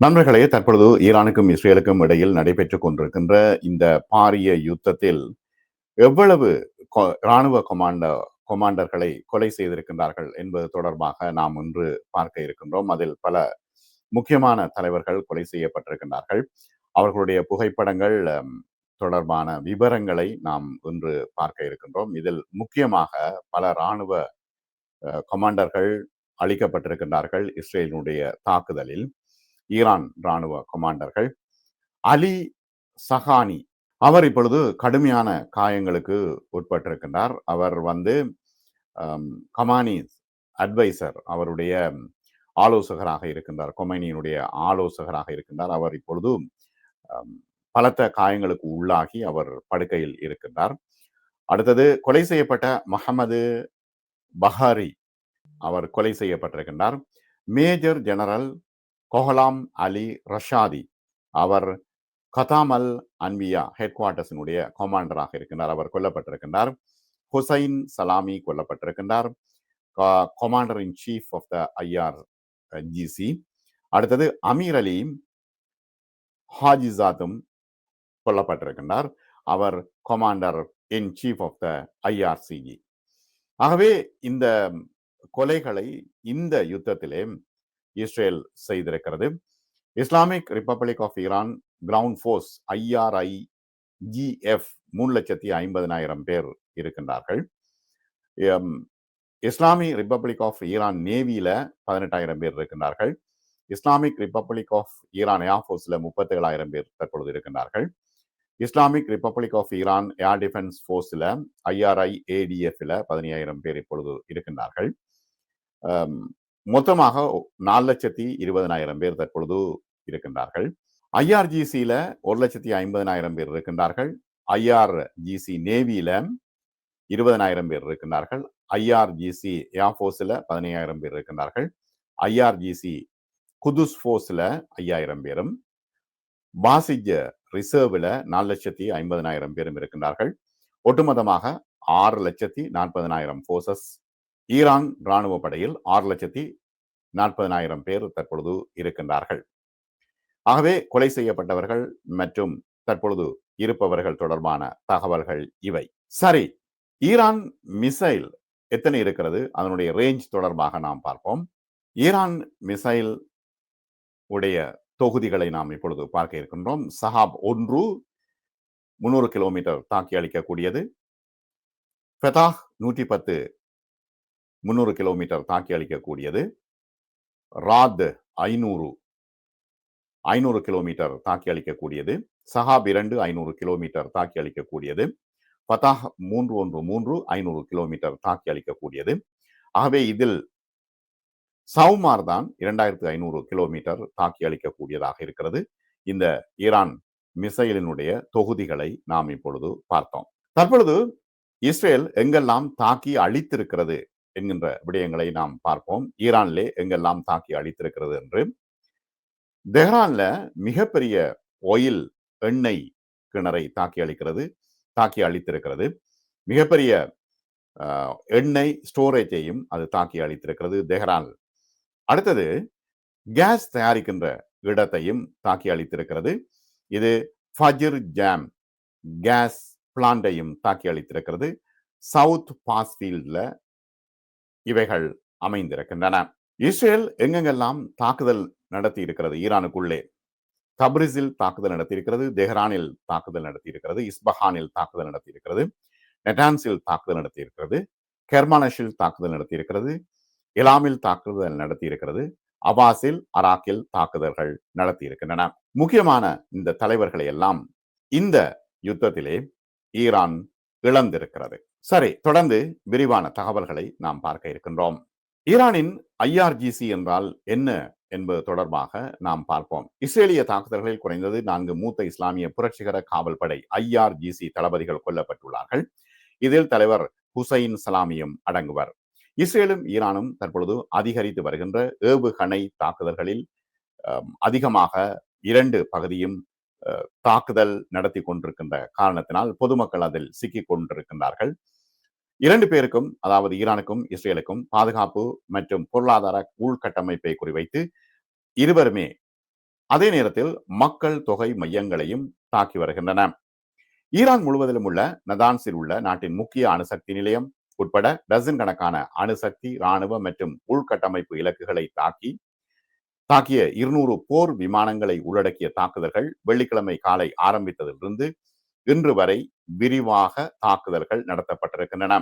நண்பர்களே தற்பொழுது ஈரானுக்கும் இஸ்ரேலுக்கும் இடையில் நடைபெற்றுக் கொண்டிருக்கின்ற இந்த பாரிய யுத்தத்தில் எவ்வளவு கொ- இராணுவ கொமாண்டர் கொமாண்டர்களை கொலை செய்திருக்கின்றார்கள் என்பது தொடர்பாக நாம் இன்று பார்க்க இருக்கின்றோம். அதில் பல முக்கியமான தலைவர்கள் கொலை செய்யப்பட்டிருக்கின்றார்கள். அவர்களுடைய புகைப்படங்கள் தொடர்பான விவரங்களை நாம் இன்று பார்க்க இருக்கின்றோம். இதில் முக்கியமாக பல இராணுவ கொமாண்டர்கள் அளிக்கப்பட்டிருக்கின்றார்கள் இஸ்ரேலினுடைய தாக்குதலில். ஈரான் இராணுவ கமாண்டர்கள் அலி சஹானி அவர் இப்பொழுது கடுமையான காயங்களுக்கு உட்பட்டிருக்கின்றார். அவர் வந்து கமானி அட்வைசர் அவருடைய ஆலோசகராக இருக்கின்றார். கொமைனியினுடைய ஆலோசகராக இருக்கின்றார். அவர் இப்பொழுது பலத்த காயங்களுக்கு உள்ளாகி அவர் படுக்கையில் இருக்கின்றார். அடுத்தது கொலை செய்யப்பட்ட மஹமது பஹாரி அவர் கொலை செய்யப்பட்டிருக்கின்றார். Major general Gholam Ali Rashid. அவர் கதாமல் அன்பியா ஹெட் குவார்ட்டர்ஸினுடைய கமாண்டராக இருக்கின்றார். அவர் கொல்லப்பட்டிருக்கின்றார். Hussain Salami கொல்லப்பட்டிருக்கின்றார். Commander in chief of the IR GC அடுத்தது அமீர் அலி ஹாஜிசாத்தும் கொல்லப்பட்டிருக்கின்றார். அவர் commander in chief of the IRGC ஆகவே இந்த கொலைகளை இந்த யுத்தத்திலே இஸ்ரேல் செய்திருக்கிறது. Islamic republic of Iran ground force IRI GF மூணு லட்சத்தி ஐம்பதனாயிரம் பேர் இருக்கின்றார்கள். இஸ்லாமிக் ரிப்பப்ளிக் ஆஃப் ஈரான் நேவியில பதினெட்டாயிரம் பேர் இருக்கின்றார்கள். இஸ்லாமிக் ரிப்பப்ளிக் ஆஃப் ஈரான் முப்பத்து ஏழாயிரம் பேர் தற்பொழுது இருக்கின்றார்கள். Islamic Republic of Iran air defence ஃபோர்ஸில் IRI ஏடிஎஃப்ல பதினையாயிரம் பேர் இப்பொழுது இருக்கின்றார்கள். மொத்தமாக நாலு லட்சத்தி இருபதனாயிரம் பேர் தற்பொழுது இருக்கின்றார்கள். ஐஆர்ஜிசியில ஒரு லட்சத்தி ஐம்பதனாயிரம் பேர் இருக்கின்றார்கள். ஐஆர்ஜிசி நேவியில இருபதனாயிரம் பேர் இருக்கின்றார்கள். ஐஆர்ஜிசி ஏர்ஃபோர்ஸில் பதினையாயிரம் பேர் இருக்கின்றார்கள். ஐஆர்ஜிசி குதுஸ் ஃபோர்ஸில் ஐயாயிரம் பேரும் பாசிஜ ரிசர்வ்ல நாலு லட்சத்தி ஐம்பதனாயிரம் பேரும் இருக்கின்றார்கள். ஒட்டுமொத்தமாக ஆறு லட்சத்தி நாற்பதனாயிரம் ஃபோர்ஸஸ் ஈரான் ராணுவ படையில் ஆறு லட்சத்தி நாற்பதனாயிரம் பேர் தற்பொழுது இருக்கின்றார்கள். ஆகவே கொலை செய்யப்பட்டவர்கள் மற்றும் தற்பொழுது இருப்பவர்கள் தொடர்பான தகவல்கள் இவை. சரி ஈரான் மிசைல் எத்தனை இருக்கிறது? அதனுடைய ரேஞ்ச் தொடர்பாக நாம் பார்ப்போம். ஈரான் மிசைல் உடைய தொகுதிகளை நாம் இப்பொழுது பார்க்க இருக்கின்றோம். சஹாப் ஒன்று முன்னூறு கிலோமீட்டர் தாக்கி அளிக்கக்கூடியது. ஃபெதாஹ் நூற்றி பத்து முந்நூறு கிலோமீட்டர் தாக்கி அளிக்கக்கூடியது. ராத் ஐநூறு ஐநூறு கிலோமீட்டர் தாக்கி அளிக்கக்கூடியது. சஹாப் இரண்டு ஐநூறு கிலோமீட்டர் தாக்கி அளிக்கக்கூடியது. ஃபதாஹ் மூன்று ஒன்று மூன்று ஐநூறு கிலோமீட்டர் தாக்கி அளிக்கக்கூடியது. ஆகவே இதில் சவுமார் தான் இரண்டாயிரத்து ஐநூறு கிலோமீட்டர் தாக்கி அளிக்கக்கூடியதாக இருக்கிறது. இந்த ஈரான் மிசைலினுடைய தொகுதிகளை நாம் இப்பொழுது பார்த்தோம். தற்பொழுது இஸ்ரேல் எங்கெல்லாம் தாக்கி அழித்திருக்கிறது என்கின்ற விடயங்களை நாம் பார்ப்போம். ஈரானிலே எங்கெல்லாம் தாக்கி அழித்திருக்கிறது என்று. தெஹ்ரான்ல மிகப்பெரிய ஒயில் எண்ணெய் கிணறை தாக்கி அளிக்கிறது தாக்கி அழித்திருக்கிறது. மிகப்பெரிய எண்ணெய் ஸ்டோரேஜையும் அது தாக்கி அளித்திருக்கிறது தெஹ்ரான். அடுத்தது கேஸ் தயாரிக்கின்ற இடத்தையும் தாக்கி அளித்திருக்கிறது இது ஃபஜிர் ஜாம் கேஸ் பிளான்டையும் தாக்கி அளித்திருக்கிறது சவுத் பாஸ்ஃபீல்டில் இவைகள் அமைந்திருக்கின்றன. இஸ்ரேல் எங்கெங்கெல்லாம் தாக்குதல் நடத்தி இருக்கிறது ஈரானுக்குள்ளே? தப்ரிஸில் தாக்குதல் நடத்தியிருக்கிறது தெஹ்ரானில் தாக்குதல் நடத்தியிருக்கிறது இஸ்பஹானில் தாக்குதல் நடத்தியிருக்கிறது நெட்டான்ஸில் தாக்குதல் நடத்தியிருக்கிறது கெர்மானஷில் தாக்குதல் நடத்தியிருக்கிறது இலாமில் தாக்குதல் நடத்தியிருக்கிறது அபாஸில் அராக்கில் தாக்குதல்கள் நடத்தியிருக்கின்றன. முக்கியமான இந்த தலைவர்களை எல்லாம் இந்த யுத்தத்திலே ஈரான் இழந்திருக்கிறது. சரி தொடர்ந்து விரிவான தகவல்களை நாம் பார்க்க இருக்கின்றோம். ஈரானின் ஐஆர்ஜிசி என்றால் என்ன என்பது தொடர்பாக நாம் பார்ப்போம். இஸ்ரேலிய தாக்குதல்களில் குறைந்தது நான்கு மூத்த இஸ்லாமிய புரட்சிகர காவல்படை ஐஆர்ஜிசி தளபதிகள் கொல்லப்பட்டுள்ளார்கள். இதில் தலைவர் ஹுசைன் சலாமியும் அடங்குவர். இஸ்ரேலும் ஈரானும் தற்பொழுது அதிகரித்து வருகின்ற ஏவுகணை தாக்குதல்களில் அதிகமாக இரண்டு பகுதியும் தாக்குதல் நடத்தி கொண்டிருக்கின்ற காரணத்தினால் பொதுமக்கள் அதில் சிக்கிக் கொண்டிருக்கின்றார்கள். இரண்டு பேருக்கும் அதாவது ஈரானுக்கும் இஸ்ரேலுக்கும் பாதுகாப்பு மற்றும் பொருளாதார உள்கட்டமைப்பை குறிவைத்து இருவருமே அதே நேரத்தில் மக்கள் தொகை மையங்களையும் தாக்கி வருகின்றன. ஈரான் முழுவதிலும் உள்ள நதான்ஸில் உள்ள நாட்டின் முக்கிய அணுசக்தி நிலையம் உட்பட டசன் கணக்கான அணுசக்தி ராணுவ மற்றும் உள்கட்டமைப்பு இலக்குகளை தாக்கி தாக்கிய இருநூறு போர் விமானங்களை உள்ளடக்கிய தாக்குதல்கள் வெள்ளிக்கிழமை காலை ஆரம்பித்ததிலிருந்து இன்று வரை விரிவாக தாக்குதல்கள் நடத்தப்பட்டிருக்கின்றன.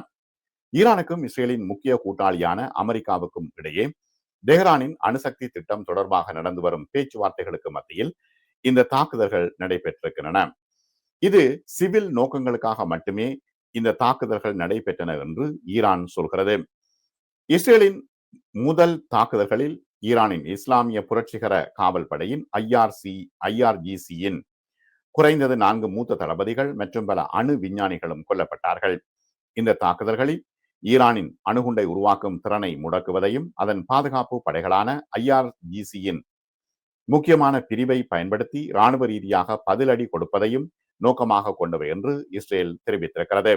ஈரானுக்கும் இஸ்ரேலின் முக்கிய கூட்டாளியான அமெரிக்காவுக்கும் இடையே தெஹ்ரானின் அணுசக்தி திட்டம் தொடர்பாக நடந்து வரும் பேச்சுவார்த்தைகளுக்கு மத்தியில் இந்த தாக்குதல்கள் நடைபெற்றிருக்கின்றன. இது சிவில் நோக்கங்களுக்காக மட்டுமே இந்த தாக்குதல்கள் நடைபெற்றன என்று ஈரான் சொல்கிறது. இஸ்ரேலின் முதல் தாக்குதல்களில் ஈரானின் இஸ்லாமிய புரட்சிகர காவல் படையின் ஐஆர்சி ஐஆர்ஜிசியின் குறைந்தது நான்கு மூத்த தளபதிகள் மற்றும் பல அணு விஞ்ஞானிகளும் கொல்லப்பட்டார்கள். இந்த தாக்குதல்களில் ஈரானின் அணுகுண்டை உருவாக்கும் திறனை முடக்குவதையும் அதன் பாதுகாப்பு படைகளான ஐஆர்ஜிசியின் முக்கியமான பிரிவை பயன்படுத்தி இராணுவ ரீதியாக பதிலடி கொடுப்பதையும் நோக்கமாக கொண்டவை என்று இஸ்ரேல் தெரிவித்திருக்கிறது.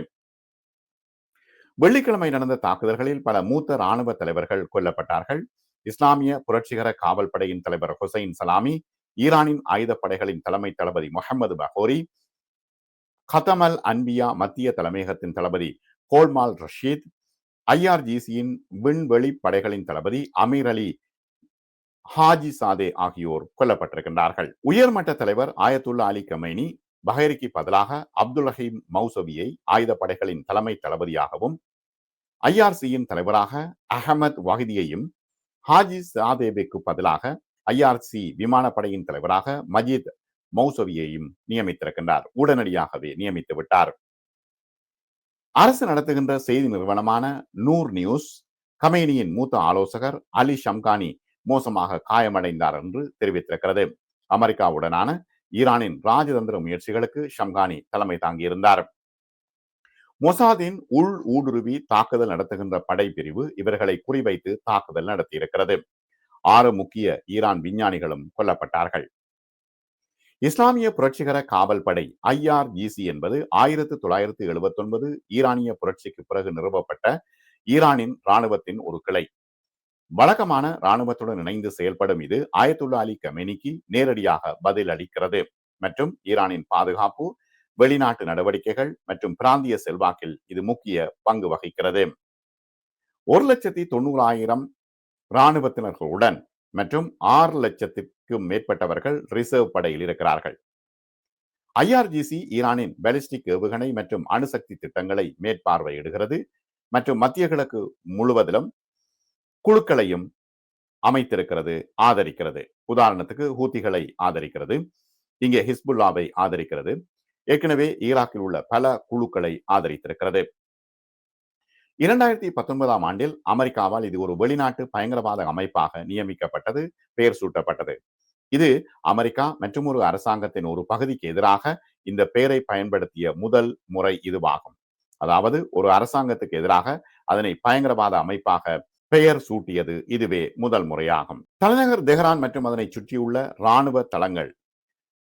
வெள்ளிக்கிழமை நடந்த தாக்குதல்களில் பல மூத்த ராணுவ தலைவர்கள் கொல்லப்பட்டார்கள். இஸ்லாமிய புரட்சிகர காவல் படையின் தலைவர் ஹுசைன் சலாமி ஈரானின் ஆயுதப்படைகளின் தலைமை தளபதி முகமது பஹோரி கதமல் அன்பியா மத்திய தலைமையகத்தின் தளபதி கோல்மால் ரஷீத் ஐஆர்ஜிசியின் விண்வெளி படைகளின் தளபதி அமீர் அலி ஹாஜி சாதே ஆகியோர் கொல்லப்பட்டிருக்கின்றார்கள். உயர்மட்ட தலைவர் ஆயத்துல்லா அலி கமைனி பஹேரிக்கு பதிலாக அப்துல் ரஹீம் மௌசவியை ஆயுதப்படைகளின் தலைமை தளபதியாகவும் ஐஆர்சியின் தலைவராக அகமத் வஹிதியையும் ஹாஜி சாதேபுக்கு பதிலாக ஐஆர்சி விமானப்படையின் தலைவராக மஜித் மௌசவியையும் நியமித்திருக்கின்றார். உடனடியாகவே நியமித்து விட்டார். அரசு நடத்துகின்ற செய்தி நிறுவனமான நூர் நியூஸ் கமேனியின் மூத்த ஆலோசகர் அலி ஷம்கானி மோசமாக காயமடைந்தார் என்று தெரிவித்திருக்கிறது. அமெரிக்காவுடனான ஈரானின் ராஜதந்திர முயற்சிகளுக்கு ஷம்கானி தலைமை தாங்கியிருந்தார். மொசாதின் உள் ஊடுருவி தாக்குதல் நடத்துகின்ற படைப்பிரிவு இவர்களை குறிவைத்து தாக்குதல் நடத்தியிருக்கிறது. ஆறு முக்கிய ஈரான் விஞ்ஞானிகளும் கொல்லப்பட்டார்கள். இஸ்லாமிய புரட்சிகர காவல் படை ஐஆர்இசி என்பது ஆயிரத்தி தொள்ளாயிரத்தி எழுபத்தி ஒன்பது ஈரானிய புரட்சிக்கு பிறகு நிறுவப்பட்ட ஈரானின் இராணுவத்தின் ஒரு கிளை. வழக்கமான இராணுவத்துடன் இணைந்து செயல்படும் இது ஆயத்துல்லா அலி கமெனிக்கு நேரடியாக பதில் அளிக்கிறது மற்றும் ஈரானின் பாதுகாப்பு வெளிநாட்டு நடவடிக்கைகள் மற்றும் பிராந்திய செல்வாக்கில் இது முக்கிய பங்கு வகிக்கிறது. ஒரு லட்சத்தி தொண்ணூறாயிரம் இராணுவத்தினர்களுடன் மற்றும் ஆறு லட்சத்திற்கும் மேற்பட்டவர்கள் ரிசர்வ் படையில் இருக்கிறார்கள். ஐஆர்ஜிசி ஈரானின் பாலிஸ்டிக் ஏவுகணை மற்றும் அணுசக்தி திட்டங்களை மேற்பார்வையிடுகிறது மற்றும் மத்திய கிழக்கு முழுவதிலும் குழுக்களையும் அமைத்திருக்கிறது ஆதரிக்கிறது. உதாரணத்துக்கு ஹூத்திகளை ஆதரிக்கிறது. இங்கே ஹிஸ்புல்லாவை ஆதரிக்கிறது. ஏற்கனவே ஈராக்கில் உள்ள பல குழுக்களை ஆதரித்திருக்கிறது. இரண்டாயிரத்தி பத்தொன்பதாம் ஆண்டில் அமெரிக்காவால் இது ஒரு வெளிநாட்டு பயங்கரவாத அமைப்பாக நியமிக்கப்பட்டது பெயர் சூட்டப்பட்டது. இது அமெரிக்கா மற்றும் ஒரு அரசாங்கத்தின் ஒரு பகுதிக்கு எதிராக இந்த பெயரை பயன்படுத்திய முதல் முறை இதுவாகும். அதாவது ஒரு அரசாங்கத்துக்கு எதிராக அதனை பயங்கரவாத அமைப்பாக பெயர் சூட்டியது இதுவே முதல் முறையாகும். தலைநகர் தெஹ்ரான் மற்றும் அதனை சுற்றியுள்ள இராணுவ தளங்கள்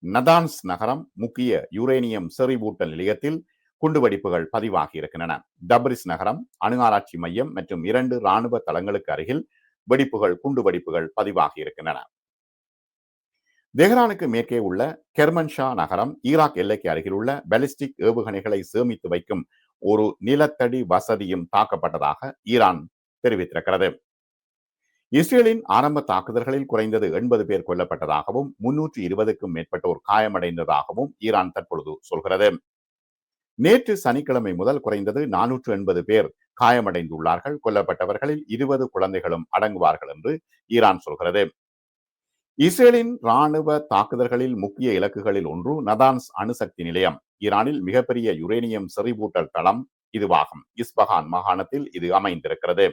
நதான்ஸ் நகரம் முக்கிய யுரேனியம் செறிவூட்டல் நிலையத்தில் குண்டுவெடிப்புகள் பதிவாகி இருக்கின்றன டப்ரிஸ் நகரம் அணு ஆராய்ச்சி மையம் மற்றும் இரண்டு இராணுவ தளங்களுக்கு அருகில் வெடிப்புகள் குண்டுவெடிப்புகள் பதிவாகி இருக்கின்றன தெஹ்ரானுக்கு மேற்கே உள்ள கெர்மன்ஷா நகரம் ஈராக் எல்லைக்கு அருகில் உள்ள பாலிஸ்டிக் ஏவுகணைகளை சேமித்து வைக்கும் ஒரு நிலத்தடி வசதியும் தாக்கப்பட்டதாக ஈரான் தெரிவித்திருக்கிறது. இஸ்ரேலின் ஆரம்ப தாக்குதல்களில் குறைந்தது எண்பது பேர் கொல்லப்பட்டதாகவும் முன்னூற்றி இருபதுக்கும் மேற்பட்டோர் காயமடைந்ததாகவும் ஈரான் தற்பொழுது சொல்கிறது. நேற்று சனிக்கிழமை முதல் குறைந்தது நானூற்று எண்பது பேர் காயமடைந்துள்ளார்கள். கொல்லப்பட்டவர்களில் இருபது குழந்தைகளும் அடங்குவார்கள் என்று ஈரான் சொல்கிறது. இஸ்ரேலின் ராணுவ தாக்குதல்களில் முக்கிய இலக்குகளில் ஒன்று நதான்ஸ் அணுசக்தி நிலையம். ஈரானில் மிகப்பெரிய யுரேனியம் செறிவூட்டல் தளம் இதுவாகும். இஸ்பஹான் மாகாணத்தில் இது அமைந்திருக்கிறது.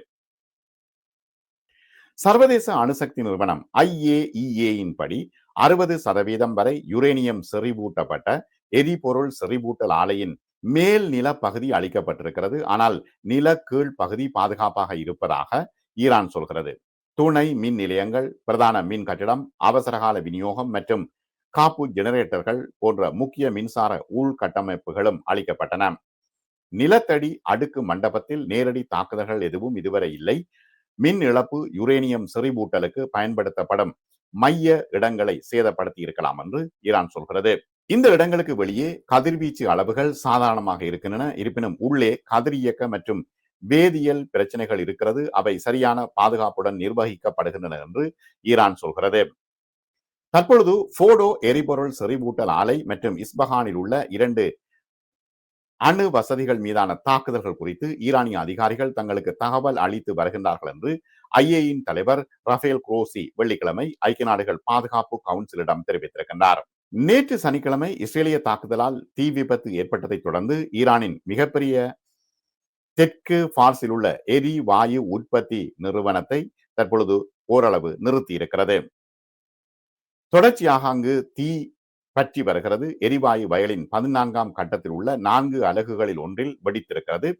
சர்வதேச அணுசக்தி நிறுவனம் ஐஏஇஏயின் படி அறுபது சதவீதம் வரை யுரேனியம் செறிவூட்டப்பட்ட எரிபொருள் செறிவூட்டல் ஆலையின் மேல் நில பகுதி அளிக்கப்பட்டிருக்கிறது ஆனால் நில கீழ் பகுதி பாதுகாப்பாக இருப்பதாக ஈரான் சொல்கிறது. துணை மின் நிலையங்கள் பிரதான மின் கட்டிடம் அவசரகால விநியோகம் மற்றும் காப்பு ஜெனரேட்டர்கள் போன்ற முக்கிய மின்சார உள்கட்டமைப்புகளும் அளிக்கப்பட்டன நிலத்தடி அடுக்கு மண்டபத்தில் நேரடி தாக்குதல்கள் எதுவும் இதுவரை இல்லை. மின் இழப்பு யுரேனியம் செறிவூட்டலுக்கு பயன்படுத்தப்படும் மைய இடங்களை சேதப்படுத்தி இருக்கலாம் என்று ஈரான் சொல்கிறது. இந்த இடங்களுக்கு வெளியே கதிர்வீச்சு அளவுகள் சாதாரணமாக இருக்கின்றன. இருப்பினும் உள்ளே கதிரியக்க மற்றும் வேதியியல் பிரச்சனைகள் இருக்கிறது. அவை சரியான பாதுகாப்புடன் நிர்வகிக்கப்படுகின்றன என்று ஈரான் சொல்கிறது. தற்பொழுது போடோ எரிபொருள் செறிவூட்டல் ஆலை மற்றும் இஸ்பஹானில் உள்ள இரண்டு அணு வசதிகள் மீதான தாக்குதல்கள் குறித்து ஈரானிய அதிகாரிகள் தங்களுக்கு தகவல் அளித்து வருகின்றார்கள் என்று ஐஏயின் தலைவர் ரஃபேல் குரோசி வெள்ளிக்கிழமை ஐக்கிய நாடுகள் பாதுகாப்பு கவுன்சிலிடம் தெரிவித்திருக்கின்றார். நேற்று சனிக்கிழமை இஸ்ரேலிய தாக்குதலால் தீ விபத்து ஏற்பட்டதைத் தொடர்ந்து ஈரானின் மிகப்பெரிய தெற்கு பார்ஸில் உள்ள எரிவாயு உற்பத்தி நிறுவனத்தை தற்பொழுது ஓரளவு நிறுத்தி இருக்கிறது தொடர்ச்சியாக அங்கு தீ பற்றி வருகிறது. எரிவாயு வயலின் பதினான்காம் கட்டத்தில் உள்ள நான்கு அலகுகளில் ஒன்றில் வெடித்திருக்கிறது.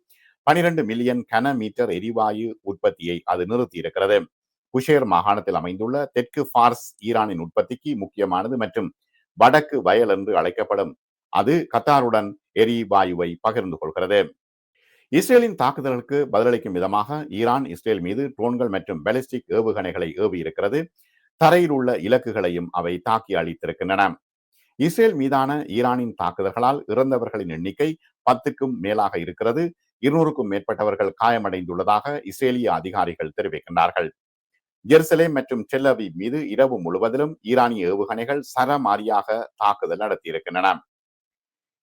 பனிரெண்டு மில்லியன் கன மீட்டர் எரிவாயு உற்பத்தியை அது நிறுத்தி இருக்கிறது குஷேர் மாகாணத்தில் அமைந்துள்ள தெற்கு ஃபார்ஸ் ஈரானின் உற்பத்திக்கு முக்கியமானது மற்றும் வடக்கு வயல் என்று அழைக்கப்படும். அது கத்தாருடன் எரிவாயுவை பகிர்ந்து கொள்கிறது. இஸ்ரேலின் தாக்குதலுக்கு பதிலளிக்கும் விதமாக ஈரான் இஸ்ரேல் மீது ட்ரோன்கள் மற்றும் பாலிஸ்டிக் ஏவுகணைகளை ஏவி இருக்கிறது தரையில் உள்ள இலக்குகளையும் அவை தாக்கி அளித்திருக்கின்றன இஸ்ரேல் மீதான ஈரானின் தாக்குதல்களால் இறந்தவர்களின் எண்ணிக்கை பத்துக்கும் மேலாக இருக்கிறது. இருநூறுக்கும் மேற்பட்டவர்கள் காயமடைந்துள்ளதாக இஸ்ரேலிய அதிகாரிகள் தெரிவிக்கின்றார்கள். ஜெருசலேம் மற்றும் டெல்லவி மீது இரவு முழுவதிலும் ஈரானிய ஏவுகணைகள் சரமாரியாக தாக்குதல் நடத்தியிருக்கின்றன.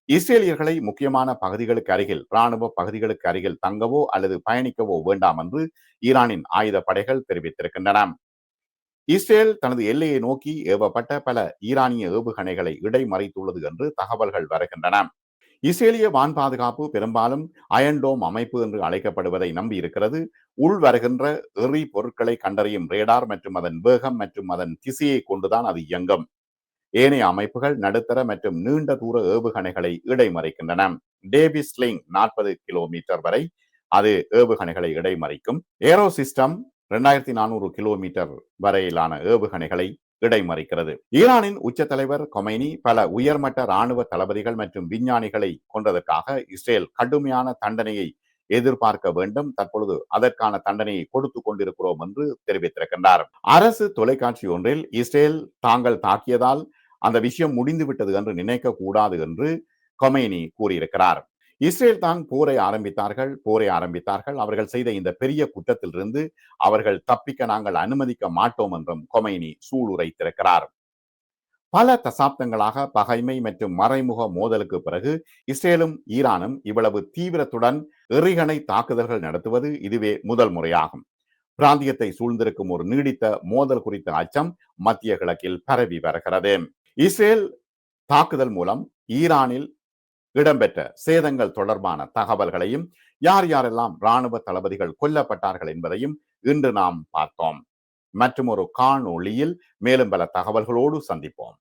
இஸ்ரேலியர்களை முக்கியமான பகுதிகளுக்கு அருகில் ராணுவ பகுதிகளுக்கு அருகில் தங்கவோ அல்லது பயணிக்கவோ வேண்டாம் என்று ஈரானின் ஆயுத படைகள் தெரிவித்திருக்கின்றன. இஸ்ரேல் தனது எல்லையை நோக்கி ஏவப்பட்ட பல ஈரானிய ஏவுகணைகளை இடைமறைத்துள்ளது என்று தகவல்கள் வருகின்றன. இஸ்ரேலிய வான் பாதுகாப்பு பெரும்பாலும் அயன்டோம் அமைப்பு என்று அழைக்கப்படுவதை நம்பி இருக்கிறது. உள் வருகின்ற எறி பொருட்களை கண்டறியும் ரேடார் மற்றும் அதன் வேகம் மற்றும் அதன் திசையை கொண்டுதான் அது இயங்கும். ஏனைய அமைப்புகள் நடுத்தர மற்றும் நீண்ட தூர ஏவுகணைகளை இடைமறைக்கின்றன. டேவிஸ் லிங் நாற்பது கிலோமீட்டர் வரை அது ஏவுகணைகளை இடைமறிக்கும். ஏரோ சிஸ்டம் ரெண்டாயிரத்தி நானூறு கிலோமீட்டர் வரையிலான ஏவுகணைகளை இடைமறிக்கிறது. ஈரானின் உச்ச தலைவர் கொமைனி பல உயர்மட்ட ராணுவ தளபதிகள் மற்றும் விஞ்ஞானிகளை கொன்றதற்காக இஸ்ரேல் கடுமையான தண்டனையை எதிர்பார்க்க வேண்டும். தற்பொழுது அதற்கான தண்டனையை கொடுத்து கொண்டிருக்கிறோம் என்று தெரிவித்திருக்கின்றார். அரசு தொலைக்காட்சி ஒன்றில் இஸ்ரேல் தாங்கள் தாக்கியதால் அந்த விஷயம் முடிந்து விட்டது என்று நினைக்க கூடாது என்று கொமைனி கூறியிருக்கிறார். இஸ்ரேல் தான் போரை ஆரம்பித்தார்கள் போரை ஆரம்பித்தார்கள். அவர்கள் செய்த இந்த பெரிய குற்றத்திலிருந்து அவர்கள் தப்பிக்க நாங்கள் அனுமதிக்க மாட்டோம் என்றும் கொமைனி சூளுரைத்திருக்கிறார் பல தசாப்தங்களாக பகைமை மற்றும் மறைமுக மோதலுக்கு பிறகு இஸ்ரேலும் ஈரானும் இவ்வளவு தீவிரத்துடன் எறிகணை தாக்குதல்கள் நடத்துவது இதுவே முதல் முறையாகும். பிராந்தியத்தை சூழ்ந்திருக்கும் ஒரு நீடித்த மோதல் குறித்த அச்சம் மத்திய கிழக்கில் பரவி வருகிறது. இஸ்ரேல் தாக்குதல் மூலம் ஈரானில் இடம்பெற்ற சேதங்கள் தொடர்பான தகவல்களையும் யார் யாரெல்லாம் இராணுவ தளபதிகள் கொல்லப்பட்டார்கள் என்பதையும் இன்று நாம் பார்த்தோம். மற்றும் ஒரு காணொளியில் மேலும் பல தகவல்களோடு சந்திப்போம்.